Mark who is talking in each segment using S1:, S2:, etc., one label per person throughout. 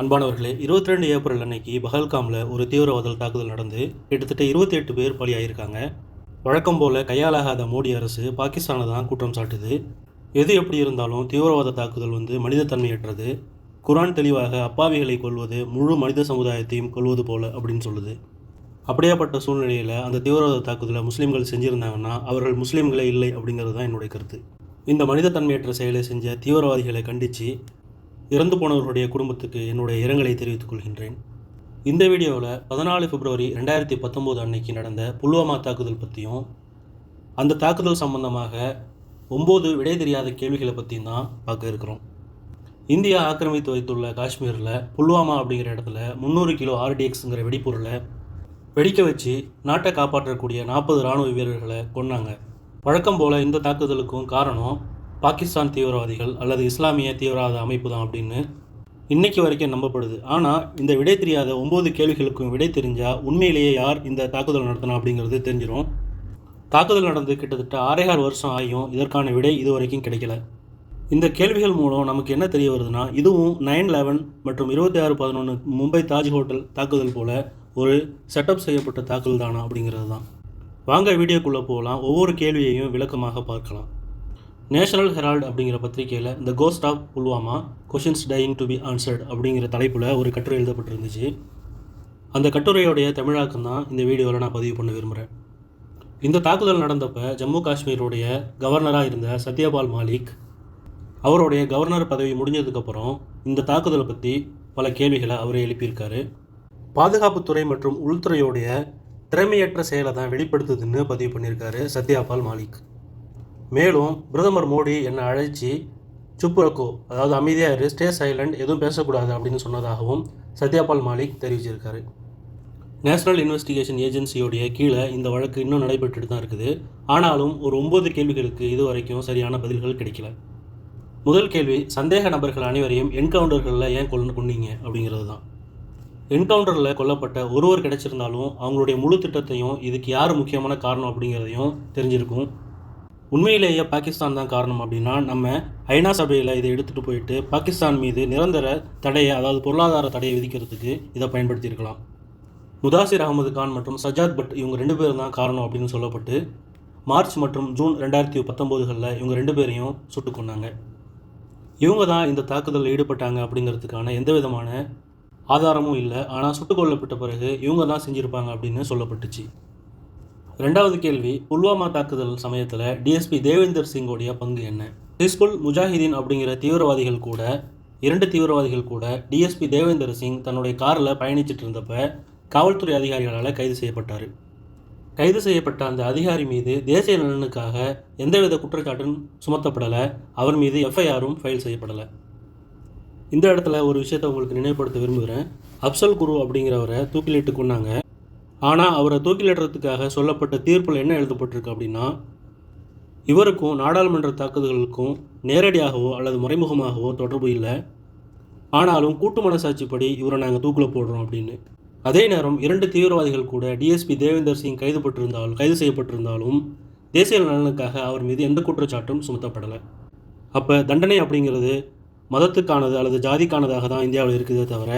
S1: அன்பானவர்களே இருபத்தி ரெண்டு ஏப்ரல் அன்னைக்கு பஹல்காமில் ஒரு தீவிரவாத தாக்குதல் நடந்து கிட்டத்தட்ட இருபத்தி எட்டு பேர் பலியாயிருக்காங்க. வழக்கம் போல் கையாலாகாத மோடி அரசு பாகிஸ்தானை தான் குற்றம் சாட்டுது. எது எப்படி இருந்தாலும் தீவிரவாத தாக்குதல் வந்து மனிதத்தன்மையற்றது. குரான் தெளிவாக அப்பாவிகளை கொல்வது முழு மனித சமுதாயத்தையும் கொல்வது போல அப்படின்னு சொல்லுது. அப்படியாப்பட்ட சூழ்நிலையில் அந்த தீவிரவாத தாக்குதலை முஸ்லீம்கள் செஞ்சுருந்தாங்கன்னா அவர்கள் முஸ்லீம்களே இல்லை அப்படிங்கிறது தான் என்னுடைய கருத்து. இந்த மனிதத்தன்மையற்ற செயலை செஞ்ச தீவிரவாதிகளை கண்டித்து இறந்து போனவர்களுடைய குடும்பத்துக்கு என்னுடைய இரங்கலை தெரிவித்துக் கொள்கின்றேன். இந்த வீடியோவில் பதினாலு பிப்ரவரி ரெண்டாயிரத்தி பத்தொம்போது அன்னைக்கு நடந்த புல்வாமா தாக்குதல் பற்றியும் அந்த தாக்குதல் சம்பந்தமாக ஒம்பது விடை தெரியாத கேள்விகளை பற்றியும் தான் பார்க்க இருக்கிறோம். இந்தியா ஆக்கிரமித்து வைத்துள்ள காஷ்மீரில் புல்வாமா அப்படிங்கிற இடத்துல முந்நூறு கிலோ ஆர்டிஎக்ஸுங்கிற வெடிப்பொருளை வெடிக்க வச்சு நாட்டை காப்பாற்றக்கூடிய நாற்பது இராணுவ வீரர்களை கொன்னாங்க. வழக்கம் போல் இந்த தாக்குதலுக்கும் காரணம் பாகிஸ்தான் தீவிரவாதிகள் அல்லது இஸ்லாமிய தீவிரவாத அமைப்பு தான் அப்படின்னு இன்னைக்கு வரைக்கும் நம்பப்படுது. ஆனால் இந்த விடை தெரியாத ஒம்பது கேள்விகளுக்கும் விடை தெரிஞ்சால் உண்மையிலேயே யார் இந்த தாக்குதல் நடத்தினா அப்படிங்கிறது தெரிஞ்சிடும் தாக்குதல் நடந்து கிட்டத்தட்ட ஆறேகால் வருஷம் ஆகியும் இதற்கான விடை இது வரைக்கும் கிடைக்கல. இந்த கேள்விகள் மூலம் நமக்கு என்ன தெரிய வருதுன்னா இதுவும் நைன் லெவன் மற்றும் இருபத்தி ஆறு பதினொன்று மும்பை தாஜ் ஹோட்டல் தாக்குதல் போல ஒரு செட்டப் செய்யப்பட்ட தாக்குதல் தானா அப்படிங்கிறது தான். வாங்க வீடியோக்குள்ளே போகலாம். ஒவ்வொரு கேள்வியையும் விளக்கமாக பார்க்கலாம். நேஷனல் ஹெரால்டு அப்படிங்கிற பத்திரிகையில் the ghost of Pulwama questions dying to be answered அப்படிங்கிற தலைப்பில் ஒரு கட்டுரை எழுதப்பட்டிருந்துச்சு. அந்த கட்டுரையோடைய தமிழாக்கம் தான் இந்த வீடியோவில் நான் பதிவு பண்ண விரும்புகிறேன் இந்த தாக்குதல் நடந்தப்போ ஜம்மு காஷ்மீருடைய கவர்னராக இருந்த சத்யபால் மாலிக் அவருடைய கவர்னர் பதவி முடிஞ்சதுக்கப்புறம் இந்த தாக்குதலை பற்றி பல கேள்விகளை அவரே எழுப்பியிருக்காரு. பாதுகாப்புத்துறை மற்றும் உள்துறையோடைய திறமையற்ற செயலை தான் வெளிப்படுத்துதுன்னு பதிவு பண்ணியிருக்காரு சத்யாபால் மாலிக். மேலும் பிரதமர் மோடி என்னை அழைச்சி சுப்புரக்கோ அதாவது அமைதியாக இரு ஸ்டே சைலண்ட் எதுவும் பேசக்கூடாது அப்படின்னு சொன்னதாகவும் சத்யாபால் மாலிக் தெரிவிச்சிருக்காரு. நேஷனல் இன்வெஸ்டிகேஷன் ஏஜென்சியோடைய கீழே இந்த வழக்கு இன்னும் நடைபெற்றுட்டு தான் இருக்குது. ஆனாலும் ஒரு ஒம்பது கேள்விகளுக்கு இது வரைக்கும் சரியான பதில்கள் கிடைக்கல. முதல் கேள்வி சந்தேக நபர்கள் அனைவரையும் என்கவுண்டர்களில் ஏன் கொண்டு கொண்டீங்க அப்படிங்கிறது தான். என்கவுண்டரில் கொல்லப்பட்ட ஒருவர் கிடைச்சிருந்தாலும் அவங்களுடைய முழு திட்டத்தையும் இதுக்கு யார் முக்கியமான காரணம் அப்படிங்கிறதையும் தெரிஞ்சிருக்கும். உண்மையிலேயே பாகிஸ்தான் தான் காரணம் அப்படின்னா நம்ம ஐநா சபையில் இதை எடுத்துகிட்டு போயிட்டு பாகிஸ்தான் மீது நிரந்தர தடையை அதாவது பொருளாதார தடையை விதிக்கிறதுக்கு இதை பயன்படுத்தியிருக்கலாம். முதாசிர் அகமது கான் மற்றும் சஜாத் பட் இவங்க ரெண்டு பேரும் தான் காரணம் அப்படின்னு சொல்லப்பட்டு மார்ச் மற்றும் ஜூன் ரெண்டாயிரத்தி பத்தொம்போதுகளில் இவங்க ரெண்டு பேரையும் சுட்டு கொண்டாங்க இவங்க தான் இந்த தாக்குதலில் ஈடுபட்டாங்க அப்படிங்கிறதுக்கான எந்த விதமான ஆதாரமும் இல்லை. ஆனால் சுட்டுக் கொல்லப்பட்ட பிறகு இவங்க தான் செஞ்சுருப்பாங்க அப்படின்னு சொல்லப்பட்டுச்சு. ரெண்டாவது கேள்வி புல்வாமா தாக்குதல் சமயத்தில் டிஎஸ்பி தேவேந்தர் சிங்கோடைய பங்கு என்ன? ஹிஸ்புல் முஜாஹிதீன் அப்படிங்கிற தீவிரவாதிகள் கூட இரண்டு தீவிரவாதிகள் கூட டிஎஸ்பி தேவேந்தர் சிங் தன்னுடைய காரில் பயணிச்சிட்டு இருந்தப்ப காவல்துறை அதிகாரிகளால் கைது செய்யப்பட்டார். கைது செய்யப்பட்ட அந்த அதிகாரி மீது தேசிய நலனுக்காக எந்தவித குற்றச்சாட்டும் சுமத்தப்படலை. அவர் மீது எஃப்ஐஆரும் ஃபைல் செய்யப்படலை. இந்த இடத்துல ஒரு விஷயத்தை உங்களுக்கு நினைவுபடுத்த விரும்புகிறேன். அப்சல் குரு அப்படிங்கிறவரை தூக்கிலிட்டு கொண்டாங்க ஆனால் அவரை தூக்கிலிடுறதுக்காக சொல்லப்பட்ட தீர்ப்பில் என்ன எழுதப்பட்டிருக்கு அப்படின்னா இவருக்கும் நாடாளுமன்ற தாக்குதல்களுக்கும் நேரடியாகவோ அல்லது மறைமுகமாகவோ தொடர்பு இல்லை. ஆனாலும் கூட்டு மனசாட்சிப்படி இவரை நாங்கள் தூக்கில் போடுறோம் அப்படின்னு. அதே நேரம் இரண்டு தீவிரவாதிகள் கூட டிஎஸ்பி தேவேந்தர் சிங் கைதுபட்டிருந்தால் கைது செய்யப்பட்டிருந்தாலும் தேசிய நலனுக்காக அவர் மீது எந்த குற்றச்சாட்டும் சுமத்தப்படலை. அப்போ தண்டனை அப்படிங்கிறது மதத்துக்கானது அல்லது ஜாதிக்கானதாக தான் இந்தியாவில் இருக்குதே தவிர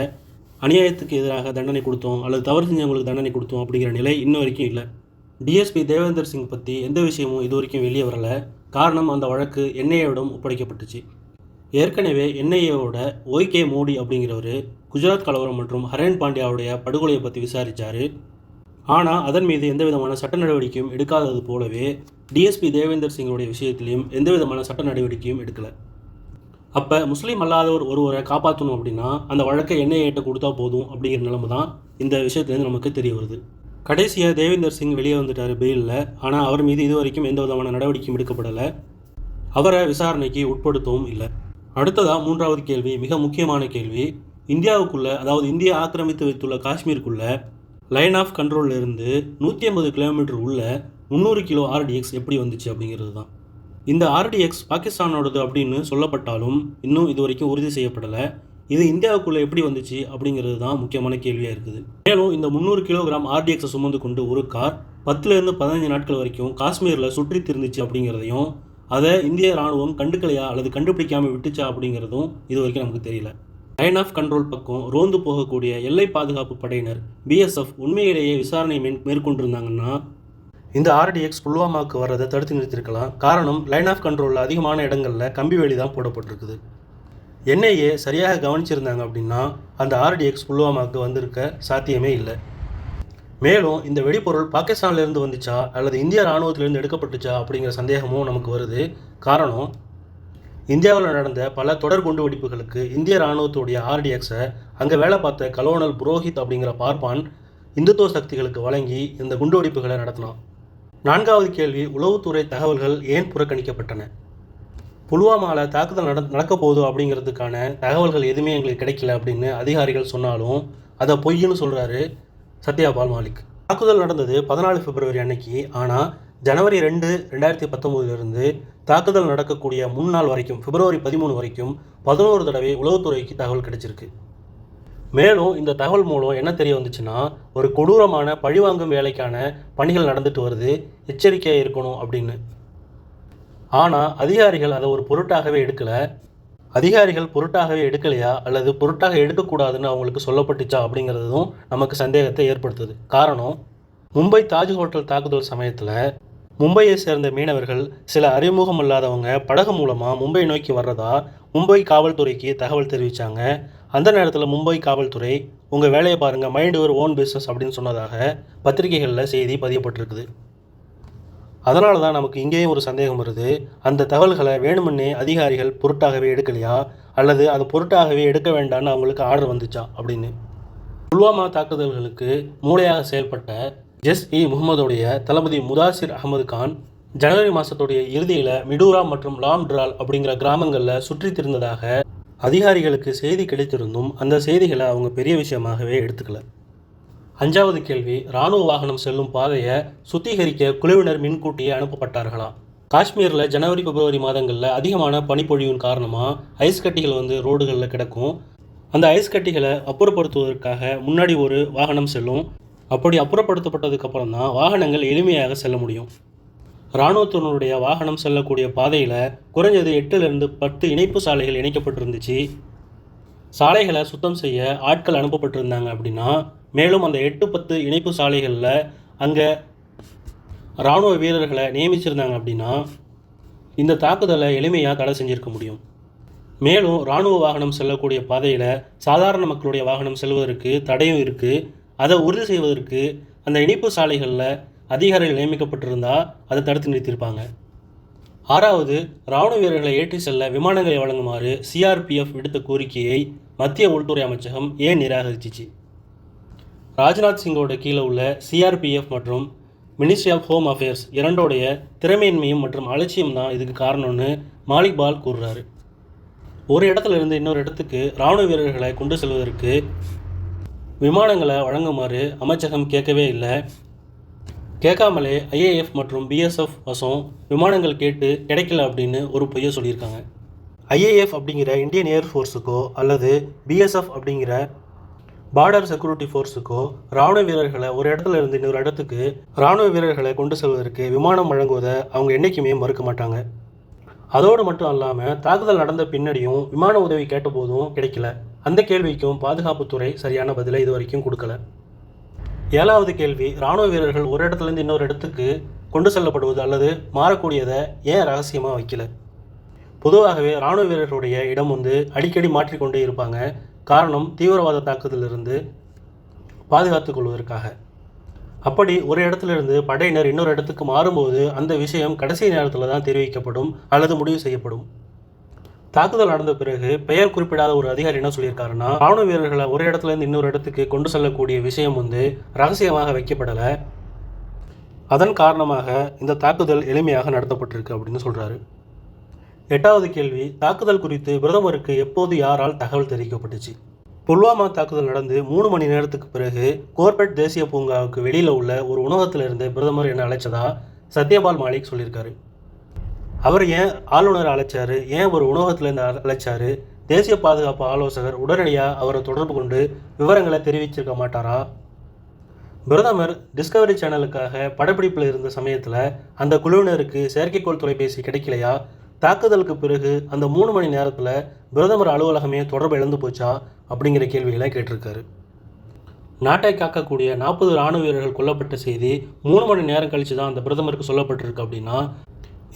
S1: அநியாயத்துக்கு எதிராக தண்டனை கொடுத்தோம் அல்லது தவறு செஞ்சவங்களுக்கு தண்டனை கொடுத்தோம் அப்படிங்கிற நிலை இன்ன வரைக்கும் இல்லை. டிஎஸ்பி தேவேந்தர் சிங் பற்றி எந்த விஷயமும் இது வரைக்கும் வெளியே வரல. காரணம் அந்த வழக்கு என்ஐஏவிடம் ஒப்படைக்கப்பட்டுச்சு. ஏற்கனவே என்ஐஏவோட ஒய்கே மோடி அப்படிங்கிறவர் குஜராத் கலவரம் மற்றும் ஹரேன் பாண்டியாவுடைய படுகொலையை பற்றி விசாரித்தார் ஆனால் அதன் மீது எந்த விதமான சட்ட நடவடிக்கையும் எடுக்காதது போலவே டிஎஸ்பி தேவேந்தர் சிங்கோடைய விஷயத்திலையும் எந்த விதமான சட்ட நடவடிக்கையும் எடுக்கலை. அப்போ முஸ்லீம் அல்லாதவர் ஒருவரை காப்பாற்றணும் அப்படின்னா அந்த வழக்கை என்ஐஏட்ட கொடுத்தா போதும் அப்படிங்கிற நிலைமை தான் இந்த விஷயத்துலேருந்து நமக்கு தெரிய வருது. கடைசியாக தேவேந்தர் சிங் வெளியே வந்துட்டார் பெயிலில். ஆனால் அவர் மீது இது வரைக்கும் எந்த விதமான நடவடிக்கையும் எடுக்கப்படலை. அவரை விசாரணைக்கு உட்படுத்தவும் இல்லை. அடுத்ததாக மூன்றாவது கேள்வி மிக முக்கியமான கேள்வி. இந்தியாவுக்குள்ளே அதாவது இந்தியா ஆக்கிரமித்து வைத்துள்ள காஷ்மீருக்குள்ளே லைன் ஆஃப் கண்ட்ரோல்ல இருந்து நூற்றி ஐம்பது கிலோமீட்டர் உள்ள முந்நூறு கிலோ ஆர்டிஎக்ஸ் எப்படி வந்துச்சு அப்படிங்கிறது தான். இந்த ஆர்டிஎக்ஸ் பாகிஸ்தானோடது அப்படின்னு சொல்லப்பட்டாலும் இன்னும் இது வரைக்கும் உறுதி செய்யப்படலை. இது இந்தியாவுக்குள்ளே எப்படி வந்துச்சு அப்படிங்கிறது தான் முக்கியமான கேள்வியாக இருக்குது. மேலும் இந்த முந்நூறு கிலோகிராம் ஆர்டிஎக்ஸை சுமந்து கொண்டு ஒரு கார் பத்துலேருந்து பதினஞ்சு நாட்கள் வரைக்கும் காஷ்மீரில் சுற்றி திருந்துச்சு அப்படிங்கிறதையும் அதை இந்திய ராணுவம் கண்டுக்கலையா அல்லது கண்டுபிடிக்காமல் விட்டுச்சா அப்படிங்கிறதும் இது வரைக்கும் நமக்கு தெரியல. லைன் ஆஃப் கண்ட்ரோல் பக்கம் ரோந்து போகக்கூடிய எல்லை பாதுகாப்பு படையினர் பிஎஸ்எஃப் உண்மையிலேயே விசாரணை மேற்கொண்டிருந்தாங்கன்னா இந்த ஆர்டிஎக்ஸ் புல்வாமாவுக்கு வர்றதை தடுத்து நிறுத்திருக்கலாம் காரணம் லைன் ஆஃப் கண்ட்ரோலில் அதிகமான இடங்களில் கம்பி வேலி தான் போடப்பட்டிருக்குது. என்ஐஏ சரியாக கவனிச்சிருந்தாங்க அப்படின்னா அந்த ஆர்டிஎக்ஸ் புல்வாமாவுக்கு வந்திருக்க சாத்தியமே இல்லை. மேலும் இந்த வெடிபொருள் பாகிஸ்தான்லேருந்து வந்துச்சா அல்லது இந்திய இராணுவத்திலேருந்து எடுக்கப்பட்டுச்சா அப்படிங்கிற சந்தேகமும் நமக்கு வருது. காரணம் இந்தியாவில் நடந்த பல தொடர் குண்டு வெடிப்புகளுக்கு இந்திய இராணுவத்துடைய ஆர்டிஎக்ஸை அங்கே வேலை பார்த்த கலோனல் புரோஹித் அப்படிங்கிற பார்ப்பான் இந்துத்துவ சக்திகளுக்கு வழங்கி இந்த குண்டு வெடிப்புகளை நடத்தினான். நான்காவது கேள்வி உளவுத்துறை தகவல்கள் ஏன் புறக்கணிக்கப்பட்டன? புல்வாமாவில் தாக்குதல் நட நடக்க போகுது அப்படிங்கிறதுக்கான தகவல்கள் எதுவுமே எங்களுக்கு கிடைக்கல அப்படின்னு அதிகாரிகள் சொன்னாலும் அதை பொய்ன்னு சொல்கிறாரு சத்யாபால் மாலிக். தாக்குதல் நடந்தது பதினாலு பிப்ரவரி அன்னைக்கு. ஆனால் ஜனவரி ரெண்டு ரெண்டாயிரத்தி பத்தொம்போதுலேருந்து தாக்குதல் நடக்கக்கூடிய முன்னாள் வரைக்கும் பிப்ரவரி பதிமூணு வரைக்கும் பதினோரு தடவை உளவுத்துறைக்கு தகவல் கிடைச்சிருக்கு. மேலும் இந்த தகவல் மூலம் என்ன தெரிய வந்துச்சுன்னா ஒரு கொடூரமான பழிவாங்கும் வேலைக்கான பணிகள் நடந்துட்டு வருது எச்சரிக்கையாக இருக்கணும் அப்படின்னு. ஆனால் அதிகாரிகள் அதை ஒரு பொருட்டாகவே எடுக்கலை. அதிகாரிகள் பொருட்டாகவே எடுக்கலையா? அல்லது பொருட்டாக எடுக்கக்கூடாதுன்னு அவங்களுக்கு சொல்லப்பட்டுச்சா அப்படிங்கிறதும் நமக்கு சந்தேகத்தை ஏற்படுத்துது. காரணம் மும்பை தாஜ் ஹோட்டல் தாக்குதல் சமயத்தில் மும்பையை சேர்ந்த மீனவர்கள் சில அறிமுகம் இல்லாதவங்க படகு மூலமாக மும்பை நோக்கி வர்றதா மும்பை காவல்துறைக்கு தகவல் தெரிவித்தாங்க அந்த நேரத்தில் மும்பை காவல்துறை உங்கள் வேலையை பாருங்கள் மைண்ட் ஒரு ஓன் பிஸ்னஸ் அப்படின்னு சொன்னதாக பத்திரிகைகளில் செய்தி பதியப்பட்டிருக்குது. அதனால தான் நமக்கு இங்கேயும் ஒரு சந்தேகம் வருது. அந்த தகவல்களை வேணுமுன்னே அதிகாரிகள் பொருட்டாகவே எடுக்கலையா? அல்லது அது பொருட்டாகவே எடுக்க வேண்டாம்னு அவங்களுக்கு ஆர்டர் வந்துச்சா? அப்படின்னு. புல்வாமா தாக்குதல்களுக்கு மூளையாக செயல்பட்ட ஜெஸ் இ முகமதுடைய தளபதி முதாசிர் அகமது கான் ஜனவரி மாதத்துடைய இறுதியில் மிடூரா மற்றும் லாம்ட்ரால் அப்படிங்கிற கிராமங்களில் சுற்றி திரிந்ததாக அதிகாரிகளுக்கு செய்தி கிடைத்திருந்தும் அந்த செய்திகளை அவங்க பெரிய விஷயமாகவே எடுத்துக்கல. அஞ்சாவது கேள்வி இராணுவ வாகனம் செல்லும் பாதையை சுத்திகரிக்க குழுவினர் மின்கூட்டியே அனுப்பப்பட்டார்களா? காஷ்மீரில் ஜனவரி பிப்ரவரி மாதங்களில் அதிகமான பனிப்பொழிவின் காரணமாக ஐஸ் கட்டிகள் வந்து ரோடுகளில் கிடக்கும். அந்த ஐஸ் கட்டிகளை அப்புறப்படுத்துவதற்காக முன்னாடி ஒரு வாகனம் செல்லும். அப்படி அப்புறப்படுத்தப்பட்டதுக்கப்புறம் தான் வாகனங்கள் எளிமையாக செல்ல முடியும். இராணுவத்தினருடைய வாகனம் செல்லக்கூடிய பாதையில் குறைஞ்சது எட்டுலேருந்து பத்து இணைப்பு சாலைகள் இணைக்கப்பட்டிருந்துச்சு. சாலைகளை சுத்தம் செய்ய ஆட்கள் அனுப்பப்பட்டிருந்தாங்க அப்படின்னா மேலும் அந்த எட்டு பத்து இணைப்பு சாலைகளில் அங்கே இராணுவ வீரர்களை நியமிச்சிருந்தாங்க அப்படின்னா இந்த தாக்குதலை எளிமையாக தடை செஞ்சிருக்க முடியும். மேலும் இராணுவ வாகனம் செல்லக்கூடிய பாதையில் சாதாரண மக்களுடைய வாகனம் செல்வதற்கு தடையும் இருக்குது அதை உறுதி செய்வதற்கு அந்த இணைப்பு சாலைகளில் அதிகாரிகள் நியமிக்கப்பட்டிருந்தால் அதை தடுத்து நிறுத்தியிருப்பாங்க. ஆறாவது இராணுவ வீரர்களை ஏற்றி செல்ல விமானங்களை வழங்குமாறு சிஆர்பிஎஃப் விடுத்த கோரிக்கையை மத்திய உள்துறை அமைச்சகம் ஏன் நிராகரிச்சிச்சு? ராஜ்நாத் சிங்கோட கீழே உள்ள சிஆர்பிஎஃப் மற்றும் மினிஸ்ட்ரி ஆஃப் ஹோம் அஃபேர்ஸ் இரண்டோடைய திறமையின்மையும் மற்றும் அலட்சியம் தான் இதுக்கு காரணம்னு மாலிக் பால் கூறுறாரு. ஒரு இடத்துல இருந்து இன்னொரு இடத்துக்கு இராணுவ வீரர்களை கொண்டு செல்வதற்கு விமானங்களை வழங்குமாறு அமைச்சகம் கேட்கவே இல்லை. கேட்காமலே ஐஏஎஃப் மற்றும் பிஎஸ்எஃப் வசம் விமானங்கள் கேட்டு கிடைக்கல அப்படின்னு ஒரு பொய்யை சொல்லியிருக்காங்க. ஐஏஎஃப் அப்படிங்கிற இந்தியன் ஏர்ஃபோர்ஸுக்கோ அல்லது பிஎஸ்எஃப் அப்படிங்கிற பார்டர் செக்யூரிட்டி ஃபோர்ஸுக்கோ ராணுவ வீரர்களை ஒரு இடத்துல இருந்து இன்னொரு இடத்துக்கு ராணுவ வீரர்களை கொண்டு செல்வதற்கு விமானம் வழங்குவதை அவங்க என்றைக்குமே மறுக்க மாட்டாங்க. அதோடு மட்டும் இல்லாமல் தாக்குதல் நடந்த பின்னாடியும் விமான உதவி கேட்டபோதும் கிடைக்கல. அந்த கேள்விக்கும் பாதுகாப்புத்துறை சரியான பதிலை இது வரைக்கும் கொடுக்கல. ஏழாவது கேள்வி ராணுவ வீரர்கள் ஒரு இடத்துலேருந்து இன்னொரு இடத்துக்கு கொண்டு செல்லப்படுவது அல்லது மாறக்கூடியதை ஏன் ரகசியமாக வைக்கல? பொதுவாகவே இராணுவ வீரர்களுடைய இடம் வந்து அடிக்கடி மாற்றிக்கொண்டே இருப்பாங்க. காரணம் தீவிரவாத தாக்குதலிருந்து பாதுகாத்துக் கொள்வதற்காக. அப்படி ஒரு இடத்துலேருந்து படையினர் இன்னொரு இடத்துக்கு மாறும்போது அந்த விஷயம் கடைசி நேரத்தில் தான் தெரிவிக்கப்படும் அல்லது முடிவு செய்யப்படும். தாக்குதல் நடந்த பிறகு பெயர் குறிப்பிடாத ஒரு அதிகாரி என்ன சொல்லியிருக்காருன்னா ராணுவ வீரர்களை ஒரு இடத்துல இருந்து இன்னொரு இடத்துக்கு கொண்டு செல்லக்கூடிய விஷயம் வந்து ரகசியமாக வைக்கப்படலை. அதன் காரணமாக இந்த தாக்குதல் எளிமையாக நடத்தப்பட்டிருக்கு அப்படின்னு சொல்றாரு. எட்டாவது கேள்வி தாக்குதல் குறித்து பிரதமருக்கு எப்போது யாரால் தகவல் தெரிவிக்கப்பட்டுச்சு? புல்வாமா தாக்குதல் நடந்து மூணு மணி நேரத்துக்கு பிறகு கோர்பெட் தேசிய பூங்காவுக்கு வெளியில் உள்ள ஒரு உணவகத்திலிருந்து பிரதமர் என்ன அழைச்சதா? சத்யபால் மாலிக் சொல்லியிருக்காரு. அவர் ஏன் ஆளுநர் அழைச்சாரு? ஏன் ஒரு உணவகத்திலேருந்து அழைச்சாரு? தேசிய பாதுகாப்பு ஆலோசகர் உடனடியாக அவரை தொடர்பு கொண்டு விவரங்களை தெரிவிச்சிருக்க மாட்டாரா? பிரதமர் டிஸ்கவரி சேனலுக்காக படப்பிடிப்பில் இருந்த சமயத்தில் அந்த குழுவினருக்கு செயற்கைக்கோள் தொலைபேசி கிடைக்கலையா? தாக்குதலுக்கு பிறகு அந்த மூணு மணி நேரத்தில் பிரதமர் அலுவலகமே தொடர்பு இழந்து போச்சா? அப்படிங்கிற கேள்விகளை கேட்டிருக்காரு. நாட்டை காக்கக்கூடிய நாற்பது ராணுவ வீரர்கள் கொல்லப்பட்ட செய்தி மூணு மணி நேரம் கழித்து தான் அந்த பிரதமருக்கு சொல்லப்பட்டிருக்கு அப்படின்னா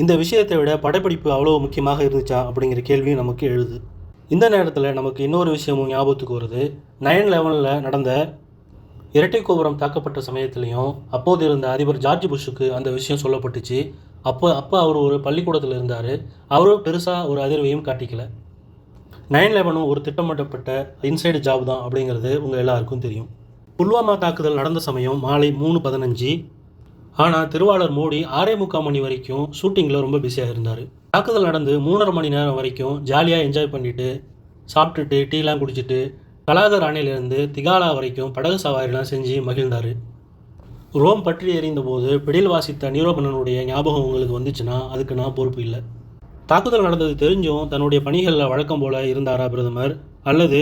S1: இந்த விஷயத்தை விட படப்பிடிப்பு அவ்வளோ முக்கியமாக இருந்துச்சா அப்படிங்கிற கேள்வியும் நமக்கு எழுது. இந்த நேரத்தில் நமக்கு இன்னொரு விஷயமும் ஞாபகத்துக்கு வருது. நைன் லெவனில் நடந்த இரட்டை கோபுரம் தாக்கப்பட்ட சமயத்துலேயும் அப்போது இருந்த அதிபர் ஜார்ஜ் புஷ்ஷுக்கு அந்த விஷயம் சொல்லப்பட்டுச்சு. அப்போ அப்போ அவர் ஒரு பள்ளிக்கூடத்தில் இருந்தார். அவரும் பெருசாக ஒரு அதிர்வையும் காட்டிக்கல. நைன் லெவனும் ஒரு திட்டமிட்டப்பட்ட இன்சைடு ஜாப் தான் அப்படிங்கிறது உங்கள் எல்லாருக்கும் தெரியும். புல்வாமா தாக்குதல் நடந்த சமயம் மாலை மூணு பதினஞ்சு. ஆனால் திருவாளர் மோடி ஆறே முக்கால் மணி வரைக்கும் ஷூட்டிங்கில் ரொம்ப பிஸியாக இருந்தார். தாக்குதல் நடந்து மூணரை மணி நேரம் வரைக்கும் ஜாலியாக என்ஜாய் பண்ணிட்டு சாப்பிட்டுட்டு டீலாம் குடிச்சிட்டு கலாகர் அணையிலிருந்து திகாலா வரைக்கும் படகு சவாரிலாம் செஞ்சு மகிழ்ந்தார். ரோம் பற்றி எறிந்த போது பிடில் வாசித்த நீரோபனனுடைய ஞாபகம் உங்களுக்கு வந்துச்சுன்னா அதுக்கு நான் பொறுப்பு இல்லை. தாக்குதல் நடந்தது தெரிஞ்சும் தன்னுடைய பணிகளில் வழக்கம் போல இருந்தாரா பிரதமர்? அல்லது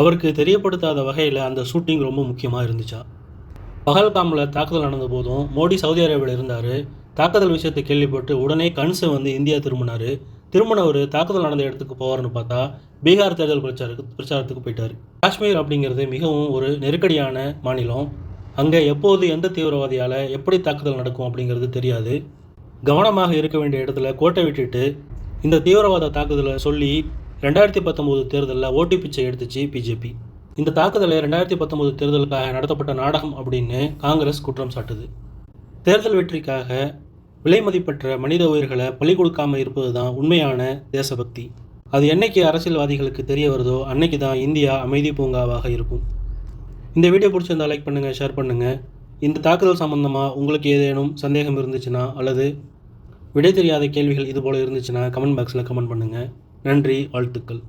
S1: அவருக்கு தெரியப்படுத்தாத வகையில் அந்த ஷூட்டிங் ரொம்ப முக்கியமாக இருந்துச்சா? பகல்காமில் தாக்குதல் நடந்த போதும் மோடி சவுதி அரேபியாவில் இருந்தார். தாக்குதல் விஷயத்தை கேள்விப்பட்டு உடனே கன்சு வந்து இந்தியா திரும்பினார். திரும்பினவர் தாக்குதல் நடந்த இடத்துக்கு போவார்னு பார்த்தா பீகார் தேர்தல் பிரச்சாரத்துக்கு பிரச்சாரத்துக்கு போயிட்டார். காஷ்மீர் அப்படிங்கிறது மிகவும் ஒரு நெருக்கடியான மாநிலம். அங்கே எப்போது எந்த தீவிரவாதியால் எப்படி தாக்குதல் நடக்கும் அப்படிங்கிறது தெரியாது. கவனமாக இருக்க வேண்டிய இடத்துல கோட்டை விட்டுட்டு இந்த தீவிரவாத தாக்குதலை சொல்லி ரெண்டாயிரத்தி பத்தொம்போது தேர்தலில் ஓட்டு பிச்சை எடுத்துச்சு பிஜேபி இந்த தாக்குதலை ரெண்டாயிரத்தி பத்தொம்போது தேர்தலுக்காக நடத்தப்பட்ட நாடகம் அப்படின்னு காங்கிரஸ் குற்றம் சாட்டுது. தேர்தல் வெற்றிக்காக விலை மதிப்பற்ற மனித உயிர்களை பலி கொடுக்காமல் இருப்பது தான் உண்மையான தேசபக்தி. அது என்னைக்கு அரசியல்வாதிகளுக்கு தெரிய வருதோ அன்னைக்கு தான் இந்தியா அமைதி பூங்காவாக இருக்கும். இந்த வீடியோ பிடிச்சிருந்தால் லைக் பண்ணுங்கள் ஷேர் பண்ணுங்கள் இந்த தாக்குதல் சம்பந்தமாக உங்களுக்கு ஏதேனும் சந்தேகம் இருந்துச்சுன்னா அல்லது விடை தெரியாத கேள்விகள் இது போல் இருந்துச்சுன்னா கமெண்ட் பாக்ஸில் கமெண்ட் பண்ணுங்கள் நன்றி வாழ்த்துக்கள்.